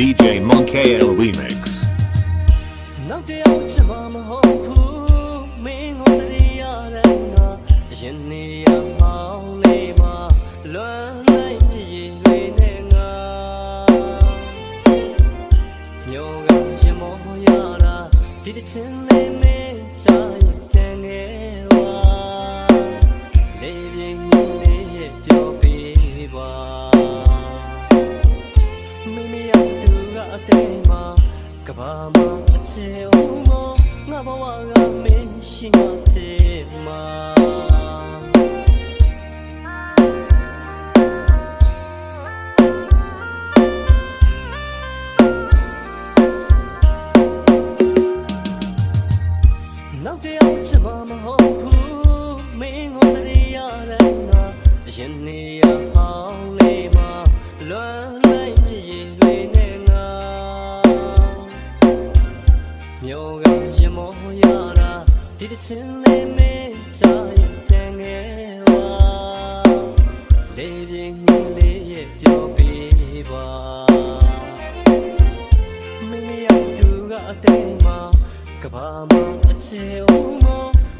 DJ Monkey Remix. နောက်တယောက်ချင်မမဟုတ်ဘူးမင်းကိုတည်းရတဲ့ငါရင်နေရမောင်းလေးမလွမ်းလိုက်မြည်တွေနဲ့ငါမျိုးကရင်မောရတာဒီတစ်ချင်းလေး သူကအသိမကဘာမအချေဦးမငါဘဝကမင်းရှိမှဖြစ်မှာနောက်တယောက်ချင်မမဟုတ်ဘူးမင်းကိုတည်းရတဲ့ငါရင်နေရ မျိုးကရင်မောရတာဒီတစ်ချင်းလေးမင်းချရင်ပြန်ငယ်ဝါလေးပြင်းကြီးလေးရဲ့ပြောပေးပါမိမိရောက်သူကအသိမကဘာမအချေဦးမ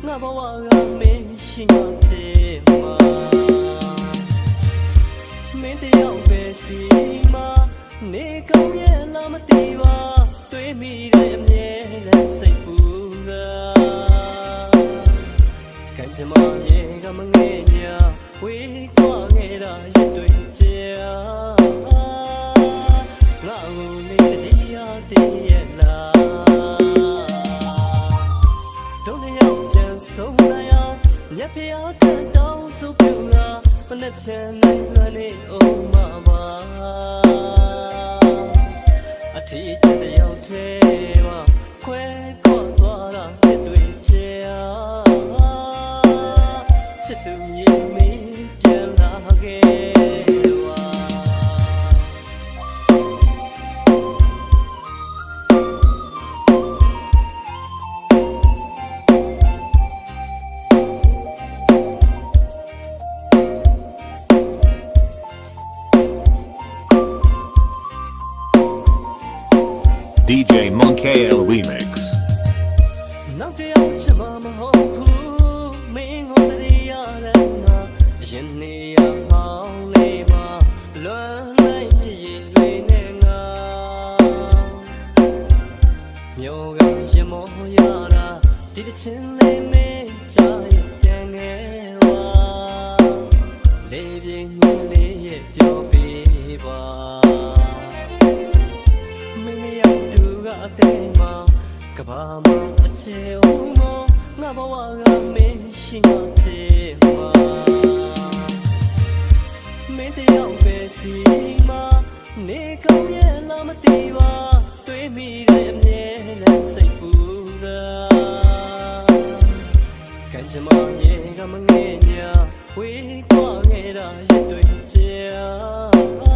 ငါဘဝကမင်းရှိမှဖြစ်မှာမင်းတယောက်ပဲစီမနေကောင်းရဲ့လားမသိပါ တွေးမိတဲ့အမြဲတမ်းစိတ်ပူတာကံကြမ္မာရဲ့ကမငဲ့ညာဝေးကွာငဲ့တာရစ်တွေကြာငါ့ကိုလေးတည်းရတည်းရဲ့လားတို့နှစ်ယောက်ပြန်ဆုံးလိုက်အောင်မြတ်ဖျားတဲ့တောင်းစုပြလာမနဲ့ပြန်နိုင်လွန်နေအောင် DJ Monkey Remix. နောက်တယောက်ချင်မမဟုတ်ဘူးမင်းကိုတည်းရတဲ့ငါရင်နေရမောင်းလေးမလွမ်းလိုက်မြည်တွေနဲ့ငါမျိုးကရင်မောရတာဒီတစ်ချင်းလေးမင်းချ အသိမကဘာမအချေဦးမငါဘဝကမင်းရှိမှဖြစ်မှာမင်းတယောက်ပဲစီမနေကောင်းရဲ့လားမသိပါတွေးမိတဲ့အမြဲတမ်းစိတ်ပူတာကံကြမ္မာရဲ့ကမငဲ့ညာဝေးကွာခဲ့တာရစ်တွေကြာ